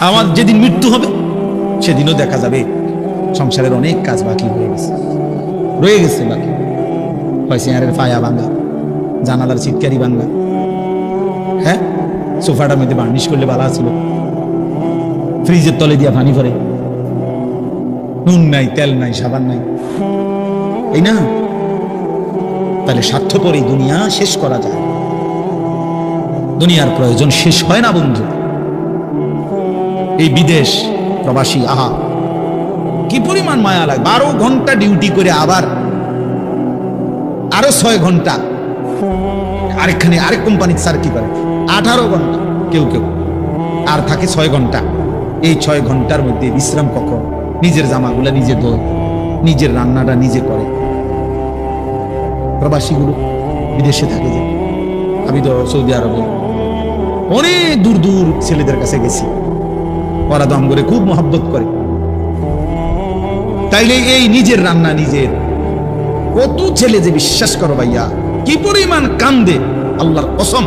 আমার যেদিন মৃত্যু হবে, সেদিনও দেখা যাবে। সংসারের অনেক কাজ বাকি হয়ে গেছে। রয়ে গেছে বাকি। হয় চেয়ারের ফায়া ভাঙ্গা জানালার চিৎকারি ভাঙ্গা হ্যাঁ? সোফাটার মধ্যে বার্নিশ করলে ভালো ছিল। ফ্রিজের তলে দিয়া পানি ভরে। নুন নাই, তেল নাই, সাবান নাই। এই না? তাহলে স্বার্থপর এই দুনিয়া শেষ করা যায়। দুনিয়ার প্রয়োজন শেষ হয় না, বন্ধু। এই বিদেশ প্রবাসী, আহা। কি পরিমাণ মায়া লাগে। বারো ঘণ্টা ডিউটি করে আবার আরও ছয় ঘণ্টা। আরেকখানে আরেক কোম্পানির স্যার কি করে? আঠারো ঘণ্টা, কেউ কেউ। আর থাকে ছয় ঘণ্টা। এই ছয় ঘণ্টার মধ্যে বিশ্রাম কখন? নিজের জামাগুলা নিজে ধোয়, নিজের রান্নাটা নিজে করে। প্রবাসীগুলো বিদেশে থাকে যে। আমি তো সৌদি আরবে অনেক দূর দূর ছেলেদের কাছে গেছি। ওরা দম করে খুব মহাব্বত করে। তাইলে এই নিজের রান্না নিজের। কত ছেলে যে বিশ্বাস করো ভাইয়া, কি পরিমাণ কান্দে, আল্লাহর কসম,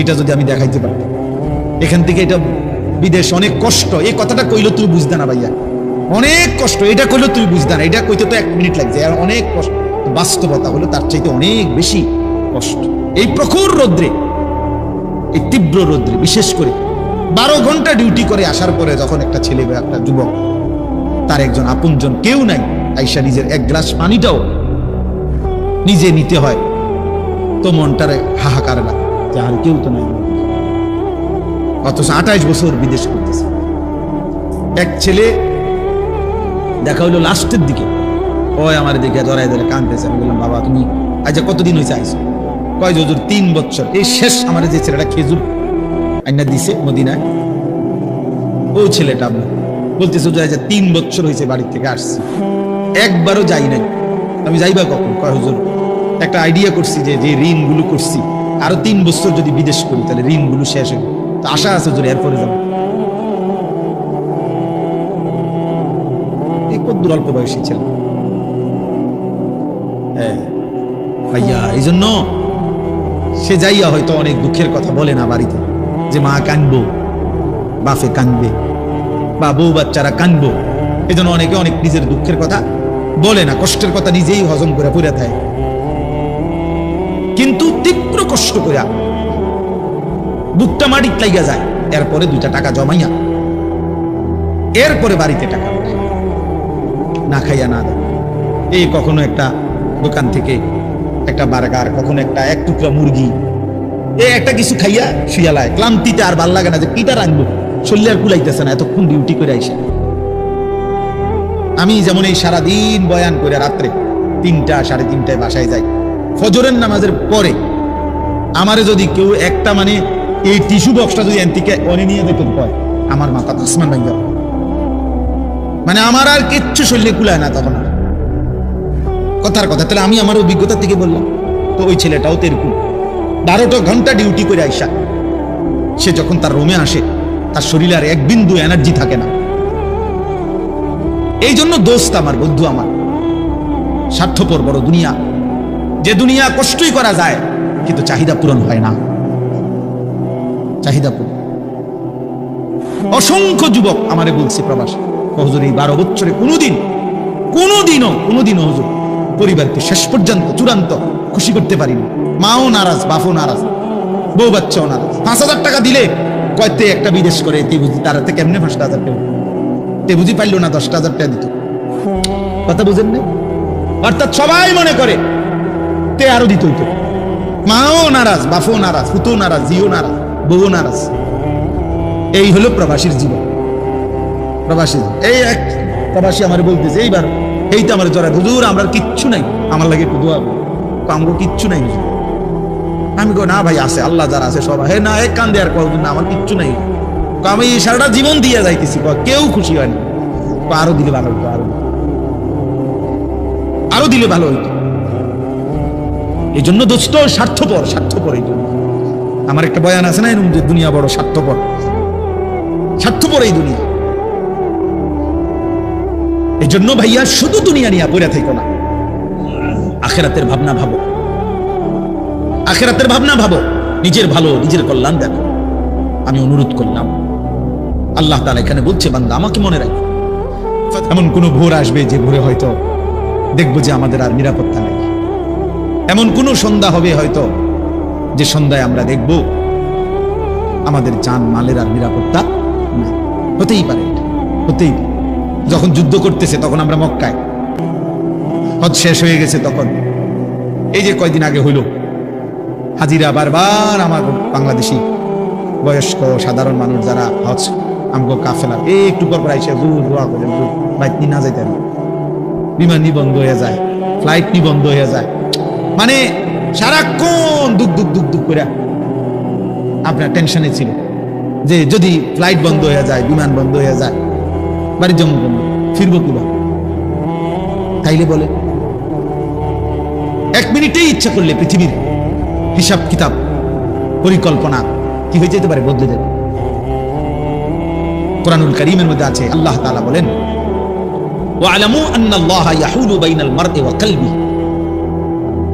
এটা যদি আমি দেখাইতে পারতাম এখান থেকে এটা বিদেশ অনেক কষ্ট, এই কথাটা কইলো তুই বুঝতে না ভাইয়া। অনেক কষ্ট, এটা কইলো তুই বুঝতে না, এটা কইতে তো এক মিনিট লাগছে, আর অনেক কষ্ট, বাস্তবতা হলো তার চাইতে অনেক বেশি কষ্ট। এই প্রখর রৌদ্রে, এই তীব্র রৌদ্রে, বিশেষ করে বারো ঘণ্টা ডিউটি করে আসার পরে যখন একটা ছেলে বা একটা যুবক, তার একজন আপনজন কেউ নাই, আইসা নিজের এক গ্লাস পানিটাও নিজে নিতে হয়। তো মনটারে হাহাকার লাগে কেউ তো নাই। অথচ আঠাইশ বছর বিদেশ করতেছে। এক ছেলে দেখা হইল লাস্টের দিকে। ওই আমার দিকে জড়াই ধরে কানতেছে আমি বললাম, বাবা, তুমি আজ কতদিন হয়েছে আইসো কয় যজুর তিন বছর। এই শেষ আমার যে ছেলেটা খেজুর আইনা দিছে মদিনায়। ও ছেলেটা আপনার বলতেছে যে তিন বছর হয়েছে বাড়ি থেকে আসছি। একবারও যাই নাই। আমি যাইবা কখন? কয় একটা আইডিয়া করছি যে যে ঋণগুলো করছি, আরও তিন বছর যদি বিদেশ করি, তাহলে ঋণগুলো শেষ হবে তো আশা আছে, হুজুর, এরপরে যাব। কদ্দুর অল্প বয়সী ছেলে। হ্যাঁ ভাইয়া এই জন্য সে যাইয়া হয়তো অনেক দুঃখের কথা বলে না বাড়িতে। যে মা কানবো বাফে কানবে বা বউ বাচ্চারা কানবো। জন্য অনেকে অনেক নিজের দুঃখের কথা বলে না, কষ্টের কথা নিজেই হজম করে পুরে থাকে কিন্তু তীব্র কষ্ট করে বুকটা মাটির লাইগা যায়, এরপরে দুইটা টাকা জমাইয়া, এরপরে বাড়িতে টাকা না খাইয়া না দেয়। এই কখনো একটা দোকান থেকে একটা বার্গার, কখনো একটা এক টুকরা মুরগি এ একটা কিছু খাইয়া শুয়ালায় ক্লান্তিতে আর ভালো লাগে না যে কিটা রাখব শরীরে আর কুলাইতেছে না, এতক্ষণ ডিউটি করে আইসে। আমি যেমন এই সারাদিন বয়ান করে রাত্রে তিনটা, সাড়ে তিনটায় বাসায় যাই, ফজরের নামাজের পরে আমারে যদি কেউ একটা মানে এই টিস্যু বক্সটা যদি থেকে অনে নিয়ে যেত কয়, আমার মাথা আসমান ভাঙ্গা। মানে আমার আর কিচ্ছু শরীরে কুলায় না তখন। কথার কথা, তাহলে আমি আমার অভিজ্ঞতা থেকে বললাম, তো ওই ছেলেটাও তো এরকম। বারোটা ঘণ্টা ডিউটি করে আইসা। সে যখন তার রুমে আসে, তার শরীরে আর এক বিন্দু এনার্জি থাকে না। এই জন্য দোস্ত আমার, বন্ধু আমার, স্বার্থপর বড় দুনিয়া। যে দুনিয়া কষ্টই করা যায়, কিন্তু চাহিদা পূরণ হয় না। চাহিদা পূরণ। অসংখ্য যুবক আমারে বলছে প্রবাস হজুর, এই বারো বছরে কোনোদিন, কোনোদিনও কোনোদিনও হজুর, পরিবারকে শেষ পর্যন্ত, চূড়ান্ত, খুশি করতে পারিনি। মাও নারাজ, বাপও নারাজ, বউ বাচ্চাও নারাজ। পাঁচ হাজার টাকা দিলে কয়তে একটা বিদেশ করে তে বুঝি তার থেকে এমনি পাঁচটা হাজার টাকা? তে বুঝি পাইলো না, দশটা হাজার টাকা দিত। কথা বুঝেন না অর্থাৎ সবাই মনে করে, তে আরও দিত হইতো। মাও নারাজ, বাপও নারাজ ফুতো নারাজ জিও নারাজ বউ নারাজ। এই হলো প্রবাসীর জীবন। প্রবাসী, এই এক প্রবাসী আমার বলতেছে, এইবার এই তো আমার জরা হুজুর, আমরা কিচ্ছু নাই। আমার লাগে একটু দোয়া কিচ্ছু নাই, হুজুর। আমি কো না ভাই আছে আল্লাহ যারা আছে সবাই হে না এক কান্দে আর কও না আমার কিচ্ছু নাই। কো, আমি এই সারাটা জীবন দিয়ে যাইতেছি। কেউ খুশি হয়নি কো, আরও দিলে ভালো হইতো আরও। আরও দিলে ভালো হইতো। এই জন্য দোস্ত স্বার্থপর স্বার্থপর এই জন্য আমার একটা বয়ান আছে না এরকম যে দুনিয়া বড় স্বার্থপর। স্বার্থপর এই দুনিয়া। এই জন্য ভাইয়া শুধু দুনিয়া নিয়ে পড়ে থাকো না। আখেরাতের ভাবনা ভাবো। আখেরাতের ভাবনা ভাবো। নিজের ভালো, নিজের কল্যাণ দেখো। আমি অনুরোধ করলাম, আল্লাহ তালা এখানে বলছে, বান্দা, আমাকে মনে রাখ। এমন কোন ভোর আসবে যে ভোরে হয়তো দেখব যে আমাদের আর নিরাপত্তা নেই। এমন কোন সন্ধ্যা হবে হয়তো যে সন্ধ্যায় আমরা দেখব আমাদের জান মালের আর নিরাপত্তা নাই। হতেই পারে হতেই যখন যুদ্ধ করতেছে তখন আমরা মক্কায়। হজ শেষ হয়ে গেছে তখন। এই যে কয়দিন আগে হইল হাজিরা বারবার আমার বাংলাদেশি বয়স্ক সাধারণ মানুষ যারা হজ, আমগো কাফেলা এই একটু পর পর দূর দোয়া করে দূর বাইক নিয়ে না যাইতেন বিমান নি বন্ধ হয়ে যায় ফ্লাইট নি বন্ধ হয়ে যায়। মানে সারাক্ষণ দুক দুক দুক দুঃখ করে আপনার টেনশনে ছিল যে যদি ফ্লাইট বন্ধ হয়ে যায়, বিমান বন্ধ হয়ে যায় বাড়ির জমা বন্ধ ফিরবো কীভাবে? তাইলে বলে, এক মিনিটেই ইচ্ছা করলে পৃথিবীর হিসাব কিতাব পরিকল্পনা, কি হয়ে যেতে পারে বদলে যাবে কোরআনুল করিমের মধ্যে আছে, আল্লাহ তালা বলেন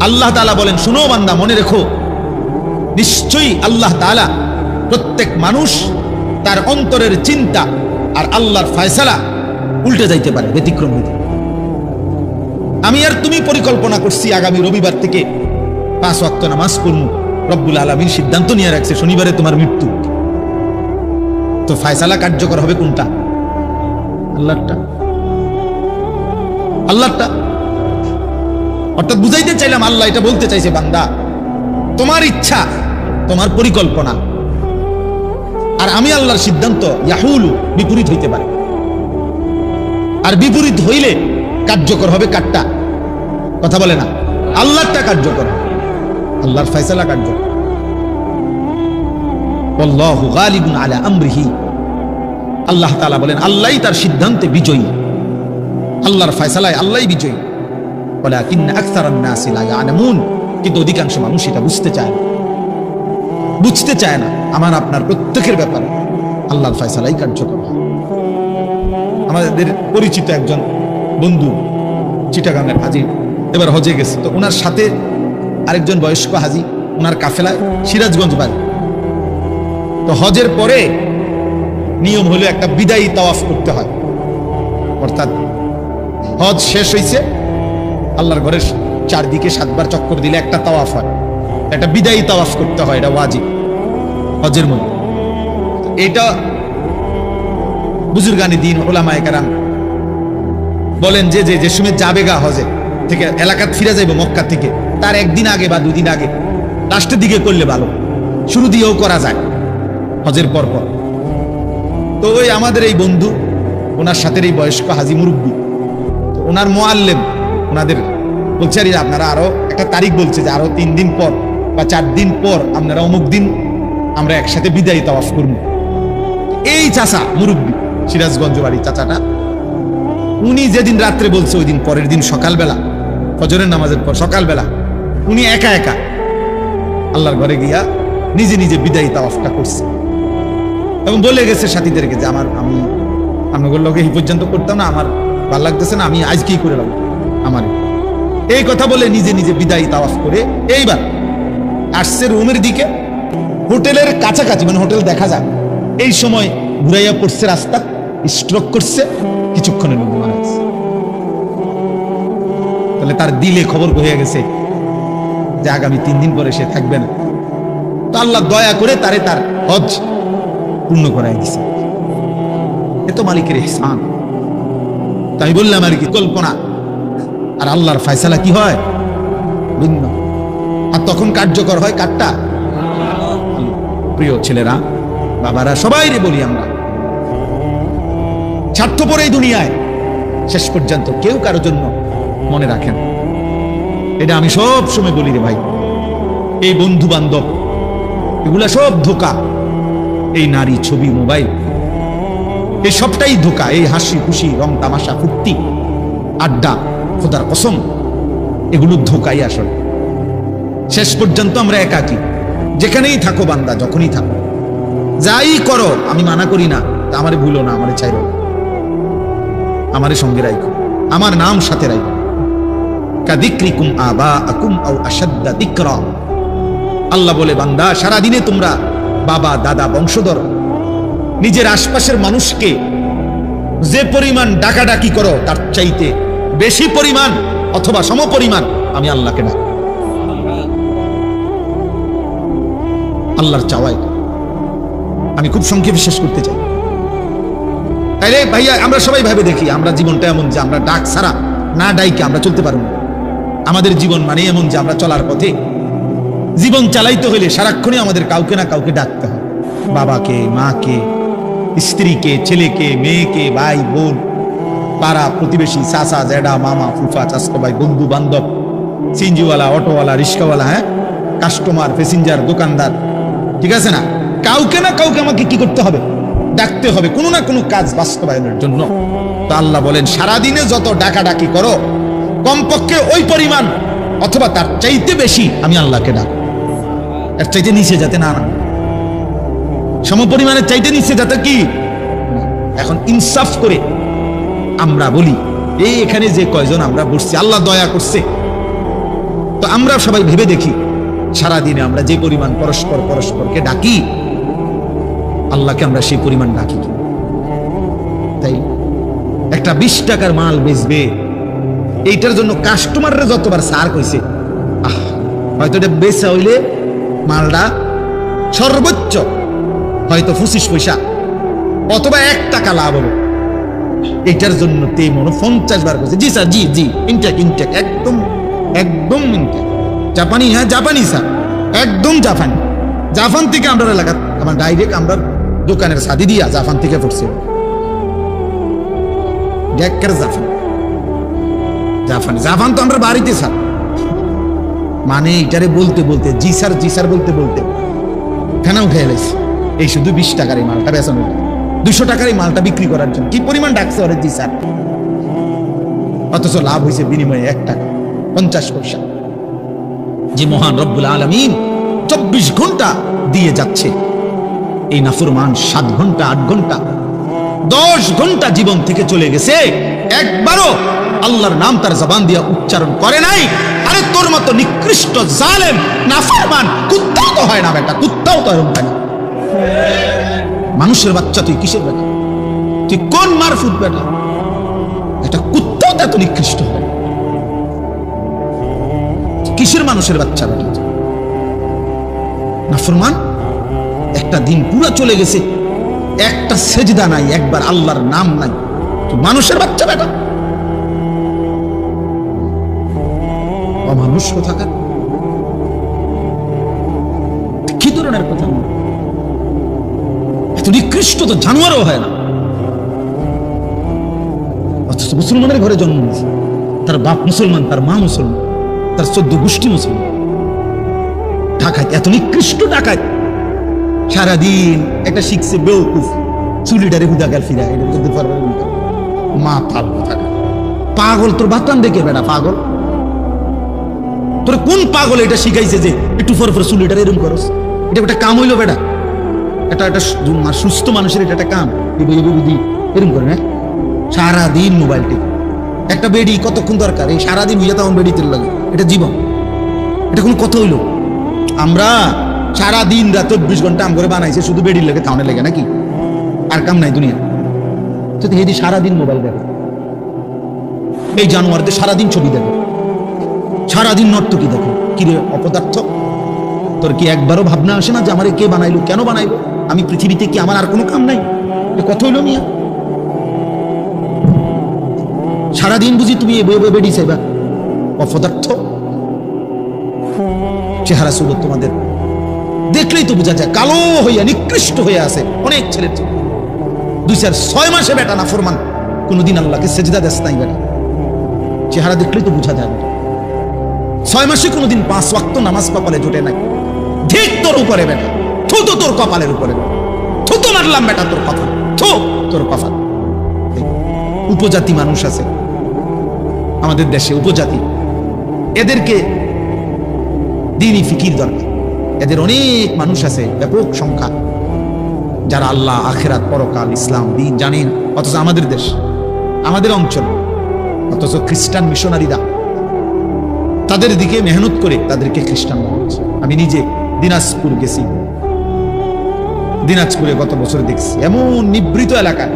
আল্লাহ তাআলা বলেন, শুনো বান্দা, মনে রেখো, নিশ্চয়ই আল্লাহ তাআলা প্রত্যেক মানুষ তার অন্তরের চিন্তা আর আল্লাহর ফয়সালা উল্টে যাইতে পারে, ব্যতিক্রম হইতে আমি আর তুমি পরিকল্পনা করছি আগামী রবিবার থেকে পাঁচ ওয়াক্ত নামাজ পড়ব রব্বুল আলমীর সিদ্ধান্ত নিয়ে রাখছে, শনিবারে তোমার মৃত্যু। তো ফায়সালা কার্যকর হবে কোনটা? আল্লাহটা আল্লাহটা অর্থাৎ বুঝাইতে চাইলাম, আল্লাহ এটা বলতে চাইছে, বান্দা, তোমার ইচ্ছা, তোমার পরিকল্পনা। আর আমি আল্লাহর সিদ্ধান্ত, ইয়াহুলু, বিপরীত হইতে পারে। আর বিপরীত হইলে কার্যকর হবে কাটটা কথা বলে না। আল্লাহটা কার্যকর হবে। আল্লাহর ফয়সালা গালিবুন আলা আমরিহি। আল্লাহ তাআলা বলেন, আল্লাহই তার সিদ্ধান্তে বিজয়ী। আল্লাহর ফয়সালায় আল্লাহই বিজয়ী। ওয়ালাকিন আকসারান নাসি লা ইয়ালামুন। কিন্তু অধিকাংশ মানুষ এটা বুঝতে চায় না। বুঝতে চায় না, আমার আপনার প্রত্যেকের ব্যাপারে। আল্লাহর ফয়সালাই কার্যকর আমাদের পরিচিত একজন বন্ধু চিটাগাঙ্গের হাজির, এবার হজে গেছে। তো ওনার সাথে আরেকজন বয়স্ক হাজি ওনার কাফেলায় সিরাজগঞ্জ বাড়ি। তো হজের পরে নিয়ম হলো একটা বিদায়ী তাওয়াফ করতে হয়। অর্থাৎ হজ শেষ হয়েছে আল্লাহর ঘরের চারদিকে সাতবার চক্কর দিলে একটা তাওয়াফ হয়। একটা বিদায়ী তাওয়াফ করতে হয়, এটা ওয়াজিব, হজের মধ্যে। এটা বুজুর্গানি দিন ওলামায় কারাম বলেন যে যে সময় যাবে গা হজে থেকে এলাকাত ফিরে যাইব মক্কা থেকে তার একদিন আগে বা দুদিন আগে। লাস্টের দিকে করলে ভালো। শুরু দিয়েও করা যায়। হজের পর পর। তো ওই আমাদের এই বন্ধু, ওনার সাথে এই বয়স্ক হাজি মুরব্বী। ওনার মোয়াল্লেম, ওনাদের বলছে, আরে আপনারা আরও একটা তারিখ বলছে যে আরও তিন দিন পর বা চার দিন পর আপনারা অমুক দিন আমরা একসাথে বিদায়ী তাওয়াফ করব। এই চাচা মুরব্বী, সিরাজগঞ্জ বাড়ি চাচাটা, উনি যেদিন রাত্রে বলছে, ওই দিন পরের দিন সকালবেলা, ফজরের নামাজের পর সকালবেলা উনি একা একা। আল্লাহর ঘরে গিয়া নিজে নিজে বিদায়ী তাওয়াফটা করছে। এবং বলে গেছে সাথীদেরকে যে, আমার, আমি আপনাদের লোকে এই পর্যন্ত করতাম না, আমার ভালো লাগতেছে না, আমি আজকেই করে লাগবো আমার। এই কথা বলে নিজে নিজে বিদায়ী তাওয়াফ করে এইবার আসছে রুমের দিকে। হোটেলের কাছাকাছি মানে হোটেল দেখা যায় এই সময় ঘুরাইয়া পড়ছে রাস্তা স্ট্রোক করছে, কিছুক্ষণের মধ্যে মারা গেছে। তাহলে তার দিলে খবর হয়ে গেছে যে আগামী তিন দিন পরে সে থাকবে না। তো আল্লাহ দয়া করে তারে তার হজ পূর্ণ করাই দিছে। এ তো মালিকের ইহসান। তাই বললাম, আর কি কল্পনা? আর আল্লাহর ফয়সালা কি হয়? ভিন্ন। আর তখন কার্যকর হয় কারটা? প্রিয় ছেলেরা, বাবারা সবাই রে বলি আমরা, স্বার্থপর এই দুনিয়ায় শেষ পর্যন্ত কেউ কারও জন্য মনে রাখেন এটা আমি সব সময় বলি রে ভাই। এই বন্ধু বান্ধব এগুলা সব ধোকা। এই নারী ছবি, মোবাইল এই সবটাই ধোকা। এই হাসি খুশি, রং তামাশা, ফুর্তি, আড্ডা, খোদার কসম, এগুলো ধোকাই আসলে। শেষ পর্যন্ত আমরা একাকি। যেখানেই থাকো বান্দা, যখনই থাকো। যাই করো, আমি মানা করি না আমারে ভুলো না, আমারে চাইরো না। আমারে সঙ্গে রাখো আমার নাম সাথে রাখো কাদিক্রিকুম আবা আকুম আও আসাদ্দা দিকরা। আল্লাহ বলে, বান্দা, সারাদিনে তোমরা বাবা, দাদা, বংশধর, নিজের আশপাশের মানুষকে যে পরিমাণ ডাকাডাকি করো, তার চাইতে বেশি পরিমাণ অথবা সমপরিমাণ আমি আল্লাহকে ডাক। আল্লাহর চাওয়াই আমি খুব সংক্ষেপে শেষ করতে চাই। তাইলে ভাইয়া, আমরা সবাই ভাবে দেখি, আমরা জীবনটা এমন যে আমরা ডাক ছাড়া, না ডাইকে আমরা চলতে পারব না। আমাদের জীবন মানে এমন যে আমরা চলার পথে। জীবন চালাইতে হলে সারাক্ষণই আমাদের কাউকে না কাউকে ডাকতে হয়। বাবাকে, মাকে, স্ত্রীকে, ছেলেকে, মেয়েকে, ভাই, বোন, পাড়া প্রতিবেশী, চাচা জ্যাডা মামা, ফুফা চাস্ত ভাই, বন্ধু, বান্ধব, সিনজিওয়ালা, অটোওয়ালা, রিক্সাওয়ালা হ্যাঁ? কাস্টমার, প্যাসেঞ্জার, দোকানদার, ঠিক আছে না? কাউকে না কাউকে আমাকে কি করতে হবে? ডাকতে হবে কোনো না কোনো কাজ বাস্তবায়নের জন্য। তো আল্লাহ বলেন, সারাদিনে যত ডাকাডাকি করো কমপক্ষে ওই পরিমাণ, অথবা তার চাইতে বেশি আমি আল্লাহকে ডাক। এর চাইতে নিচে যাতে না না। সমপরিমাণের চাইতে নিচে যাতে কি? এখন ইনসাফ করে আমরা বলি এই এখানে যে কয়জন আমরা বসছি, আল্লাহ দয়া করছে। তো আমরা সবাই ভেবে দেখি, সারাদিনে আমরা যে পরিমাণ পরস্পর পরস্পরকে ডাকি, আল্লাহকে আমরা সেই পরিমাণ ডাকি। তাই একটা বিশ টাকার মাল বেচবে এইটার জন্য কাস্টমাররা যতবার সার কইছে, আহ, হয়তো এটা বেচা হইলে মালটা সর্বোচ্চ হয়তো পঁচিশ পয়সা অথবা এক টাকা লাভ হবে। এটার জন্য তে মনে পঞ্চাশ বার করছে জি স্যার জি জি ইনটেক ইনটেক একদম একদম ইনটেক জাপানি হ্যাঁ জাপানি স্যার একদম জাপানি। জাপান থেকে আমরা এলাকা আমার ডাইরেক্ট আমরা দোকানের সাদি দিয়া জাপান থেকে পড়ছে। জাপান। জাপান জাপান তো আমরা বাড়িতে, স্যার। মানে এটারে বলতে বলতে, জি স্যার জি স্যার বলতে বলতে। ফেনা উঠে এলাইছে এই শুধু বিশ টাকার এই মালটা বেচানো দুশো টাকার এই মালটা বিক্রি করার জন্য। কি পরিমাণ ডাকছে ওরে, জি স্যার? অথচ লাভ হয়েছে বিনিময়ে এক টাকা, পঞ্চাশ পয়সা। যে মহান রব্বুল আলমিন চব্বিশ ঘণ্টা দিয়ে যাচ্ছে। এই নাফরমান সাত ঘণ্টা, আট ঘণ্টা, দশ ঘণ্টা জীবন থেকে চলে গেছে। একবারও আল্লাহর নাম তার জবান দিয়া উচ্চারণ করে নাই। আরে তোর মতো নিকৃষ্ট জালেম, নাফরমান, কুত্তাও তো হয় না বেটা, কুত্তাও তো হয় না। মানুষের বাচ্চা তুই কিসের বেটা? তুই কোন মারফুট বেটা? এটা কুত্তাও তো এত নিকৃষ্ট হয় কিসের মানুষের বাচ্চা বেটা? নাফরমান, একটা দিন পুরো চলে গেছে, একটা সেজদা নাই, একবার আল্লাহর নাম নাই। মানুষের বাচ্চা বেটা? অমানুষ কোথাকার কি ধরনের কথা? এত নিকৃষ্ট তো জানোয়ারও হয় না। অথচ মুসলমানের ঘরে জন্ম নিয়েছে তার বাপ মুসলমান, তার মা মুসলমান, তার চোদ্দ গোষ্ঠী মুসলমান। ঢাকায় এত নিকৃষ্ট ঢাকায় সারাদিন একটা শিখছে বেউকুফ চুলিটারে গেল ফিরা এটা পারবে না। মা পাগল থাকে। পাগল তোর বাতান দেখে বেটা পাগল। তোর কোন পাগল এটা শিখাইছে যে একটু পর পর চুলিটারে এরম করস? এটা একটা কাম হইল বেটা। এটা একটা সুস্থ মানুষের এটা একটা কাম। বুদ্ধি এরম করে না সারাদিন মোবাইল টিপ। একটা বেডি কতক্ষণ দরকার? এই সারাদিন বুঝে তখন বেডি তেল লাগে। এটা জীবন। এটা কোন কথা হইল। আমরা সারা দিন রাত চব্বিশ ঘণ্টা আম করে বানাইছে, শুধু বেডির লেগে, খাওয়ানোর লেগে নাকি? আর কাম নাই দুনিয়া তো হেদি সারাদিন মোবাইল দেখে। এই জানোয়ারদের সারাদিন ছবি দেখে। সারাদিন নর্তকি দেখে? কিরে অপদার্থ? তোর কি একবারও ভাবনা আসে না যে আমার কে বানাইলো, কেন বানাইলো? আমি পৃথিবীতে কি আমার আর কোনো কাম নাই? কথা হইল মিয়া? সারাদিন বুঝি তুমি এ বয়ে বয়ে বেডি চাইবা অপদার্থ? চেহারা সুরত তোমাদের। দেখলেই তো বোঝা যায়, কালো হইয়া নিকৃষ্ট হয়ে আছে অনেক ছেলের দুই চার ছয় মাসে বেটা না ফরমান কোনোদিন আল্লাহকে সেজদা দেশ নাই বেটা। চেহারা দেখলেই তো বোঝা যায়। ছয় মাসে কোনোদিন পাঁচ ওয়াক্ত নামাজ কপালে জোটে নাই। ঠিক তোর উপরে বেটা থু তো তোর কপালের উপরে। থু তো মারলাম বেটা তোর কপাল থু তোর কপাল উপজাতি মানুষ আছে, আমাদের দেশে উপজাতি। এদেরকে দিনই ফিকির দরকার। এদের অনেক মানুষ আছে, ব্যাপক সংখ্যা। যারা আল্লাহ, আখেরাত, পরকাল, ইসলাম, দিন, জানেন, অথচ আমাদের দেশ, আমাদের অঞ্চল, অথচ খ্রিস্টান মিশনারিরা তাদের দিকে মেহনত করে তাদেরকে খ্রিস্টান বানাচ্ছে আমি নিজে দিনাজপুর গেছি। দিনাজপুরে গত বছর দেখছি, এমন নিবৃত এলাকা।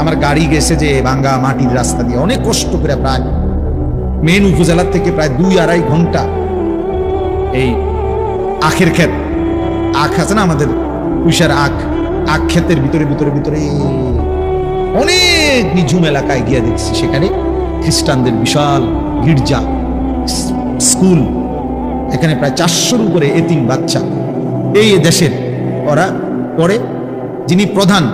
আমার গাড়ি গেছে যে ভাঙ্গা মাটির রাস্তা দিয়ে। অনেক কষ্ট করে প্রায় মেন উপজেলার থেকে প্রায় দুই আড়াই ঘণ্টা এই আখের ক্ষেত। আখ আছে না আমাদের উইশার আখ? আখ ক্ষেতের ভিতরে ভিতরে ভিতরে অনেক নিঝুম এলাকায় গিয়ে দেখছি। সেখানে খ্রিস্টানদের বিশাল গির্জা। স্কুল, এখানে প্রায় চারশোর উপরে এতিম বাচ্চা। এই দেশের ওরা পড়ে, যিনি প্রধান,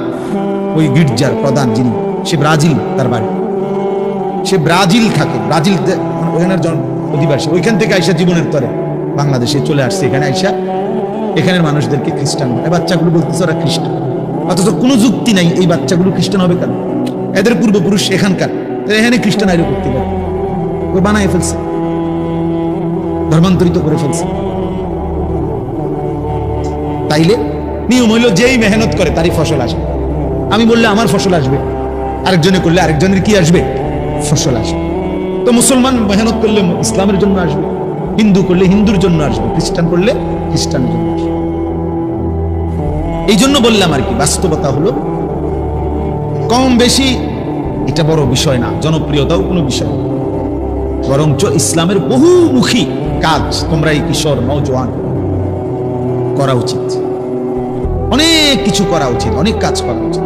ওই গির্জার প্রধান যিনি, সে ব্রাজিল, তার বাড়ি। সে ব্রাজিল থাকে, ব্রাজিল ওখানের জন অধিবাসী, ওইখান থেকে আইসা জীবনের তরে বাংলাদেশে চলে আসছে, এখানে আইসা এখানের মানুষদেরকে খ্রিস্টান বানায়। বাচ্চাগুলো বলতেছে ওরা খ্রিস্টান। অথচ কোনো যুক্তি নাই, এই বাচ্চাগুলো খ্রিস্টান হবে কেন? এদের পূর্বপুরুষ এখানকার এখানে খ্রিস্টান আইরো করতে পারে। ও বানায় ফেলছে। ধর্মান্তরিত করে ফেলছে। তাইলে নিয়ম হইল যেই মেহনত করে তারই ফসল আসবে। আমি বললে আমার ফসল আসবে। আরেকজনে করলে আরেকজনের কি আসবে? ফসল আসবে। তো মুসলমান মেহনত করলে ইসলামের জন্য আসবে। হিন্দু করলে হিন্দুর জন্য আসবে। খ্রিস্টান করলে খ্রিস্টানের জন্য আসবে। এই জন্য বললাম আর কি, বাস্তবতা হলো কম বেশি এটা বড় বিষয় না, জনপ্রিয়তাও কোনো বিষয় বরঞ্চ ইসলামের বহুমুখী কাজ তোমরা এই কিশোর নৌজওয়ান করা উচিত। অনেক কিছু করা উচিত, অনেক কাজ করা উচিত।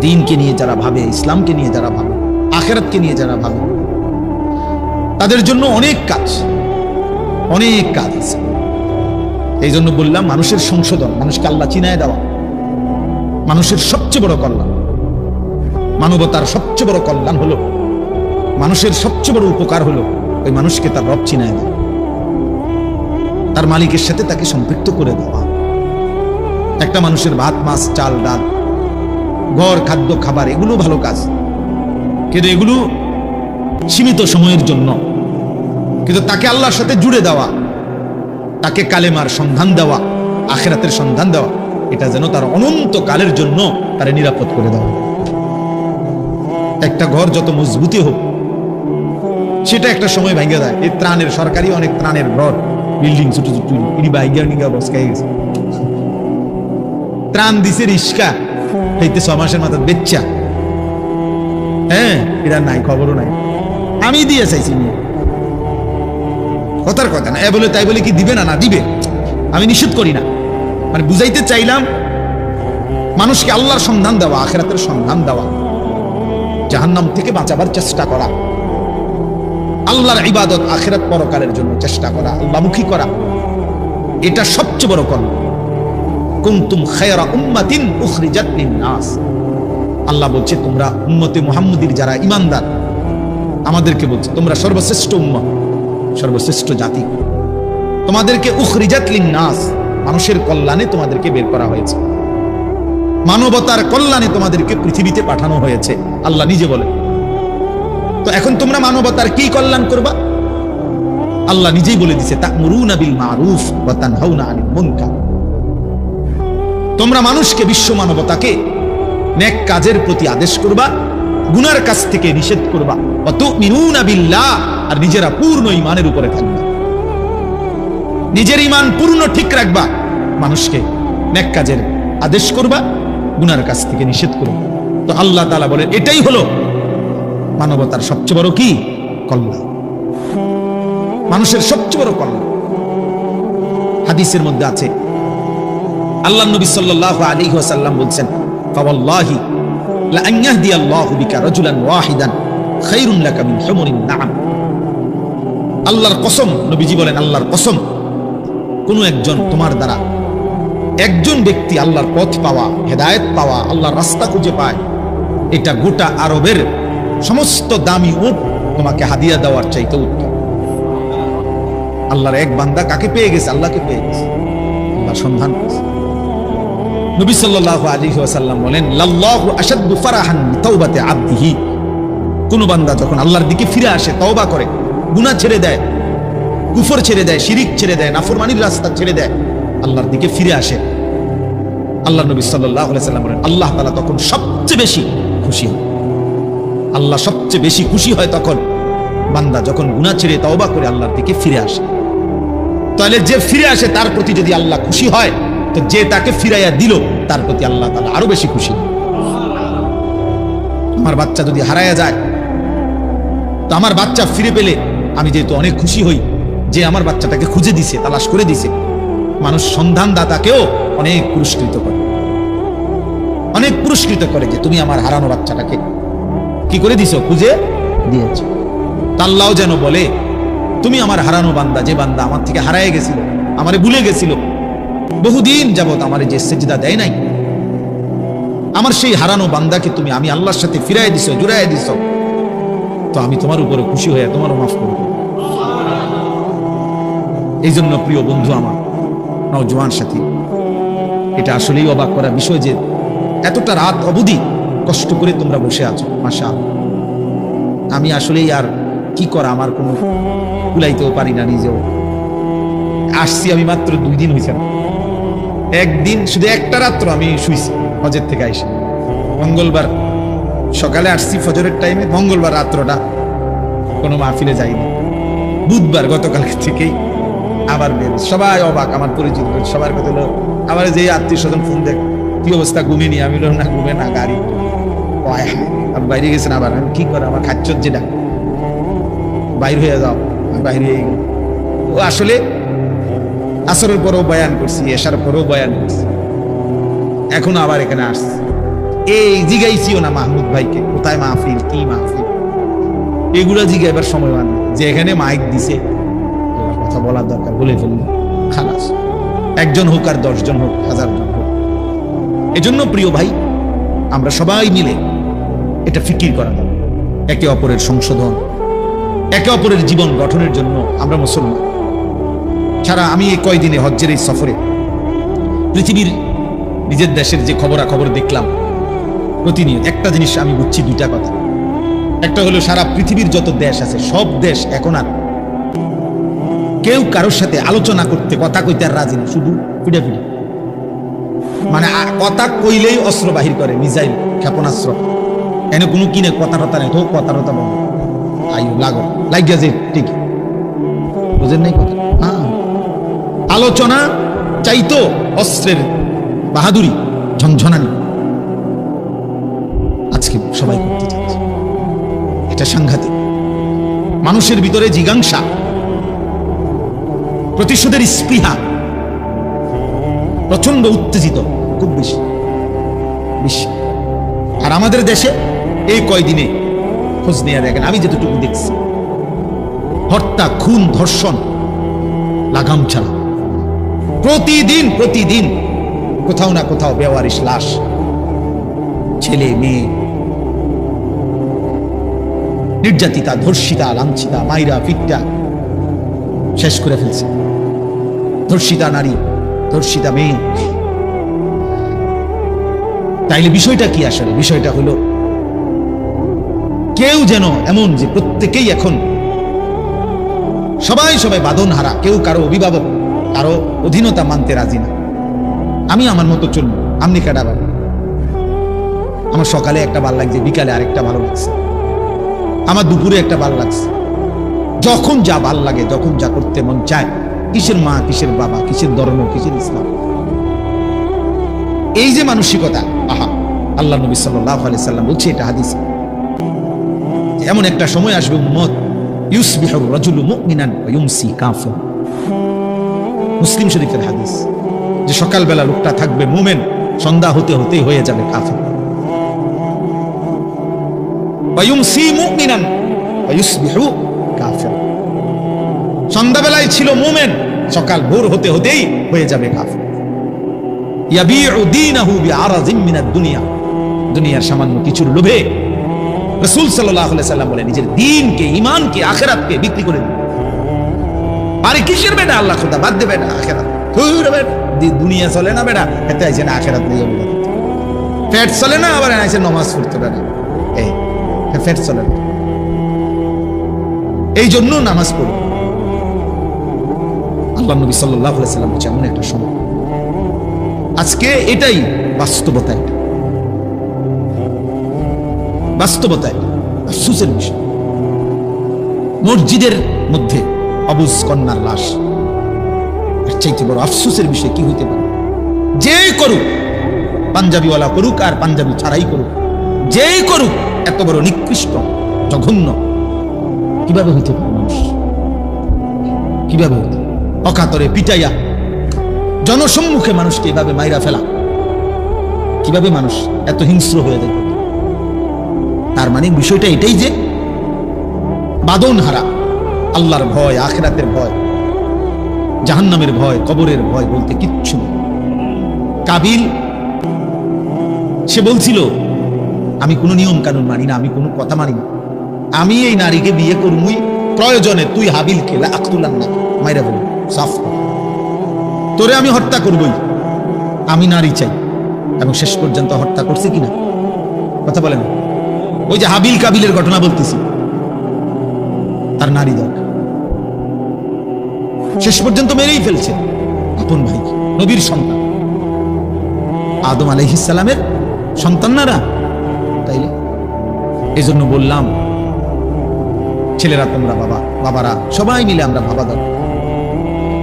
দিনকে নিয়ে যারা ভাবে, ইসলামকে নিয়ে যারা ভাবে, আখেরাতকে নিয়ে যারা ভাবে, তাদের জন্য অনেক কাজ অনেক কাজ আছে। এই জন্য বললাম, মানুষের সংশোধন, মানুষকে আল্লাহ চিনায় দেওয়া, মানুষের সবচেয়ে বড় কল্যাণ। মানবতার সবচেয়ে বড় কল্যাণ হলো, মানুষের সবচেয়ে বড় উপকার হলো, ওই মানুষকে তার রব চিনায় দেওয়া। তার মালিকের সাথে তাকে সম্পৃক্ত করে দেওয়া। একটা মানুষের ভাত, মাছ, চাল, ডাল, ঘর, খাদ্য, খাবার, এগুলো ভালো কাজ। কিন্তু এগুলো সীমিত সময়ের জন্য। কিন্তু তাকে আল্লাহর সাথে জুড়ে দেওয়া, তাকে কালেমার সন্ধান দেওয়া, আখেরাতের সন্ধান দেওয়া, এটা যেন তার অনন্ত কালের জন্য তারা নিরাপদ করে দেওয়া। একটা ঘর যত মজবুতি হোক, সেটা একটা সময় ভেঙে দেয়। এই ত্রাণের সরকারি অনেক ত্রাণের ঘর বিল্ডিং ছোট ছোট ইনি বাইগা নিগা বসকাই গেছে ত্রাণ দিছে রিস্কা হইতে ছ মাসের মাথা বেচ্চা হ্যাঁ এরা নাই খবরও নাই আমি দিয়ে চাইছি কথার কথা না এ বলে তাই বলে কি দিবে না না দিবে আমি নিষেধ করি না মানে বুঝাইতে চাইলাম মানুষকে আল্লাহর সন্ধান দেওয়া আখেরাতের সন্ধান দেওয়া জাহান্নাম থেকে বাঁচাবার চেষ্টা করা আল্লাহর ইবাদত আখেরাত পরকালের জন্য চেষ্টা করা আল্লাহমুখী করা। এটা সবচেয়ে বড় কর্ম। কুনতুম খায়রা উম্মাতিন উখরিজাত লিন-নাস। আল্লাহ বলছে, তোমরা উম্মতে মুহাম্মদীর যারা ইমানদার আমাদেরকে বলছে, তোমরা সর্বশ্রেষ্ঠ উম্মত, সর্বশ্রেষ্ঠ জাতি। তোমাদেরকে উখরিজাত লিন-নাস, মানুষের কল্যাণে তোমাদেরকে বের করা হয়েছে। মানবতার কল্যাণে তোমাদেরকে পৃথিবীতে পাঠানো হয়েছে। আল্লাহ নিজে বলে তো এখন তোমরা মানবতার কি কল্যাণ করবা? আল্লাহ নিজেই বলে দিছে, তা'মুরুনা বিল মারুফ ওয়া তানহাউনা আনিল মুনকার। তোমরা মানুষকে বিশ্ব মানবতাকে নেক কাজের প্রতি আদেশ করবা, গুনার কাছ থেকে নিষেধ করবা। তু'মিনুনা বিল্লাহ, আর নিজেরা পূর্ণ ঈমানের উপরে থাকবা। নিজের ইমান পূর্ণ ঠিক রাখবা, মানুষকে নেক কাজের আদেশ করবা, গুনার কাছ থেকে নিষেধ করবা। তো আল্লাহ তাআলা বলেন, এটাই হলো মানবতার সবচেয়ে বড় কি? কল্যাণ মানুষের সবচেয়ে বড় কল্যাণ হাদিসের মধ্যে আছে, আল্লাহ নবী সাল্লাল্লাহু আলাইহি ওয়াসাল্লাম বলছেন আল্লাহর কসম, নবীজি বলেন, আল্লাহর কসম, কোন একজন তোমার দ্বারা, একজন ব্যক্তি আল্লাহর পথ পাওয়া, হেদায়েত পাওয়া, আল্লাহর রাস্তা খুঁজে পায়, এটা গোটা আরবের সমস্ত দামি উট তোমাকে হাদিয়া দেওয়ার চাইতে উত্তম। আল্লাহর এক বান্দা কাকে পেয়ে গেছে? আল্লাহকে পেয়ে গেছে। আল্লাহ সন্ধান পেয়েছে। নবী আলাইহি ওয়াসাল্লাম বলেন, লাল্লাহু আবদিহি। কোন বান্দা যখন আল্লাহর দিকে ফিরে আসে, তওবা করে ছেড়ে দেয়, কুফর ছেড়ে দেয়, শিরিক ছেড়ে দেয়, নাফরমানির রাস্তা ছেড়ে দেয়, আল্লাহর দিকে ফিরে আসে। আল্লাহ নবী আলাইহি সাল্লাম বলেন, আল্লাহ তাআলা তখন সবচেয়ে বেশি খুশি হয় আল্লাহ সবচেয়ে বেশি খুশি হয় তখন। বান্দা যখন গুনাহ ছেড়ে তওবা করে আল্লাহর দিকে ফিরে আসে। তাহলে যে ফিরে আসে, তার প্রতি যদি আল্লাহ খুশি হয়, তো যে তাকে ফিরাইয়া দিল, তার প্রতি আল্লাহ তাআলা আরও বেশি খুশি। আমার বাচ্চা যদি হারায়া যায়, তো আমার বাচ্চা ফিরে পেলে আমি যেহেতু অনেক খুশি হই, যে আমার বাচ্চাটাকে খুঁজে দিছে, তালাশ করে দিছে। মানুষ সন্ধানদাতাকেও অনেক পুরস্কৃত করে। অনেক পুরস্কৃত করে যে, তুমি আমার হারানো বাচ্চাটাকে কি করে দিছো? খুঁজে? দিয়েছ। আল্লাহ যেন বলে তুমি আমার হারানো বান্দা যে বান্দা আমার থেকে হারায় গেছিল আমারে ভুলে গেছিল বহুদিন যাবৎ আমার যে সেজদা দেয় নাই আমার সেই হারানো বান্দাকে তুমি আমি আল্লাহর সাথে ফিরাই দিছো জুড়াই দিছো তো আমি তোমার উপরে খুশি হয়ে তোমারও মাফ করব এই জন্য প্রিয় বন্ধু আমার নওজোয়ান সাথী এটা আসলেই অবাক করা বিষয় যে এতটা রাত অবধি কষ্ট করে তোমরা বসে আছো মাসা আমি আসলেই আর কি করা, আমার কোনো কুলাইতেও পারি না নিজেও। আসছি আমি মাত্র দুই দিন হয়েছে একদিন, শুধু একটা রাত্র আমি শুইছি, হজের থেকে আইসি। মঙ্গলবার সকালে আসছি, ফজরের টাইমে মঙ্গলবার রাত্রটা কোনো মাহফিলে যাইনি। বুধবার গতকাল থেকেই আবার বের সবাই অবাক, আমার পরিচিত সবার কথা হলো, আমার যে আত্মীয় স্বজন ফোন দেখ কি অবস্থা, ঘুমিনি? আমি না, ঘুমে না, গাড়ি। হায়, আপনি বাইরে গেছেন আবার। আমি কি করে? আমার খাচ্ছ যেটা বাইর হয়ে যাও। বাইরে হয়ে। ও আসলে আসরের পরেও বয়ান করছি এসার পরেও বয়ান করছি। এখন আবার এখানে আসছি। এই জিগাইছিও না মাহমুদ ভাইকে। কোথায় মাহফিল? কি মাহফিল? এগুলো জিগাইবার সময় মানে যে এখানে মাইক দিছে কথা বলার দরকার বলে ফেলল খালাস। একজন হোক আর দশজন হোক হাজার জন হোক। এজন্য প্রিয় ভাই আমরা সবাই মিলে এটা ফিকির করা। একে অপরের সংশোধন, একে অপরের জীবন গঠনের জন্য আমরা মুসলমান। ছাড়া আমি এই কয়দিনে হজ্জের এই সফরে পৃথিবীর নিজের দেশের যে খবরাখবর দেখলাম, প্রতিনিয়ত একটা জিনিস আমি বুঝছি, দুইটা কথা। একটা হলো সারা পৃথিবীর যত দেশ আছে, সব দেশ এখন আর কেউ কারোর সাথে আলোচনা করতে, কথা কইতে আর রাজি না, শুধু পিটাপিটি মানে কথা কইলেই অস্ত্র বাহির করে, মিসাইল, ক্ষেপণাস্ত্র। এনে কোনো কিনে কথা টথা নেই তো কথা টথা বন্ধ। আয়ু লাগো লাগিয়া যে, ঠিক। বুঝেন নাই কথা? হ্যাঁ আলোচনা চাইতো অস্ত্রের বাহাদুরি, ঝনঝনানি। আজকে সবাই করতে চাচ্ছে এটা সাংঘাতিক। মানুষের ভিতরে জিজ্ঞাসা, প্রতিশোধের স্পৃহা প্রচণ্ড উত্তেজিত, খুব বেশি বেশি। আর আমাদের দেশে এই কয়দিনে খোঁজ নিয়ে দেখেন, আমি যেটুকু দেখছি। হত্যা খুন, ধর্ষণ, লাগাম ছাড়া। প্রতিদিন প্রতিদিন কোথাও না কোথাও বেওয়ারিশ, লাশ, ছেলে, মেয়ে, নির্যাতিতা, ধর্ষিতা, লাঞ্ছিতা, মাইরা, ফিটটা শেষ করে ফেলছে। ধর্ষিতা নারী, ধর্ষিতা মেয়ে। তাইলে বিষয়টা কি আসলে? বিষয়টা হলো কেউ যেন এমন যে প্রত্যেকেই এখন সবাই সবাই বাঁধন হারা কেউ কারও অভিভাবক, কারও অধীনতা মানতে রাজি না। আমি আমার মতো চলবো, আমনি কাটা ভালো আমার সকালে একটা ভালো লাগছে, বিকালে আরেকটা ভালো লাগছে। আমার দুপুরে একটা ভালো লাগছে। যখন যা ভালো লাগে, যখন যা করতে মন চায়, কিসের মা, কিসের বাবা, কিসের ধর্ম, কিসের ইসলাম? এই যে মানসিকতা, আহা, আল্লাহ নবী সাল্লাহ আলি সাল্লাম বলছে এটা হাদিস। এমন একটা সময় আসবে উম্মত ইউসবিহুর রাজুলু মুমিনান ওয়া ইউমসি কাফির। মুসলিম শরীফের হাদিস, যে সকালবেলা লোকটা থাকবে মুমেন, সন্ধ্যা হতে হতেই হয়ে যাবে কাফের। ইউসবিহু সন্ধ্যাবেলায় ছিল মুমেন, সকাল ভোর হতে হতেই হয়ে যাবে কাফের। দুনিয়ার সামান্য কিছুর লোভে রাসূল আলাইহি সাল্লাম বলে, নিজের দ্বীনকে ঈমানকে, আখিরাতকে বিক্রি করে দিন। আরে কিসের বেটা? আল্লাহ খোদা, বাদ দে বেটা, আখিরাত। দুনিয়া চলে না বেটা, এতে আইছে না আখেরাত নিয়ে ফ্যাট চলে না, আবার আইছে নামাজ পড়তে বেটা। এই ফ্যাট চলে না। এই জন্য নামাজ পড়ো। আল্লাহ নবী আলাইহি সাল্লাম বলছে, এমন একটা সময়। আজকে এটাই বাস্তবতা এটা। বাস্তবতা এটা আফসুসের বিষয় মসজিদের মধ্যে অবুজ কন্যার লাশ। এর চাইতে বড় আফসুসের বিষয় কি হইতে পারে? যেই করুক, পাঞ্জাবিওয়ালা করুক আর পাঞ্জাবি ছাড়াই করুক যেই করুক, এত বড় নিকৃষ্ট, জঘন্য, কীভাবে হইতে পারে মানুষ? কীভাবে হইতে অকাতরে পিটাইয়া জনসম্মুখে মানুষকে এভাবে মাইরা ফেলা, কীভাবে মানুষ এত হিংস্র হয়ে যেত তার মানে বিষয়টা এটাই যে বাদন হারা, আল্লাহর ভয়, আখেরাতের ভয়, জাহান্নামের ভয়, কবরের ভয় বলতে কিচ্ছু কাবিল, সে বলছিল, আমি কোনো নিয়ম কানুন মানি না, আমি কোনো কথা মানি না। আমি এই নারীকে বিয়ে করবই প্রয়োজনে, তুই হাবিল খেলে আখতুল্লাহ না মাইরা বলি সাফ তোরে আমি হত্যা করবই। আমি নারী চাই। এবং শেষ পর্যন্ত হত্যা করছে কিনা? কথা বলেন ওই যে হাবিল কাবিলের ঘটনা বলতেছি। তার নারী দরকার শেষ পর্যন্ত মেরেই ফেলছে। আপন ভাই, নবীর সন্তান। আদম আলহিসালামের সন্তানারা তাইলে এই জন্য বললাম, ছেলেরা তোমরা বাবা, বাবারা, সবাই মিলে আমরা বাবা দাও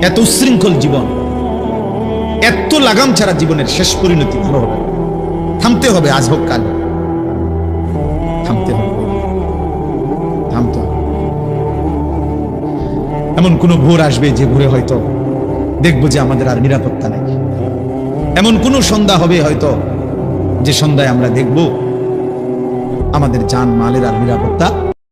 এত উশৃঙ্খল জীবন, এত লাগাম ছাড়া জীবনের শেষ পরিণতি ভালো হবে। থামতে হবে আজ হোক কাল। এমন কোন ভোর আসবে যে ভোরে হয়তো দেখব যে আমাদের আর নিরাপত্তা নেই। এমন কোন সন্ধ্যা হবে হয়তো যে সন্ধ্যায় আমরা দেখব আমাদের যান মালের আর নিরাপত্তা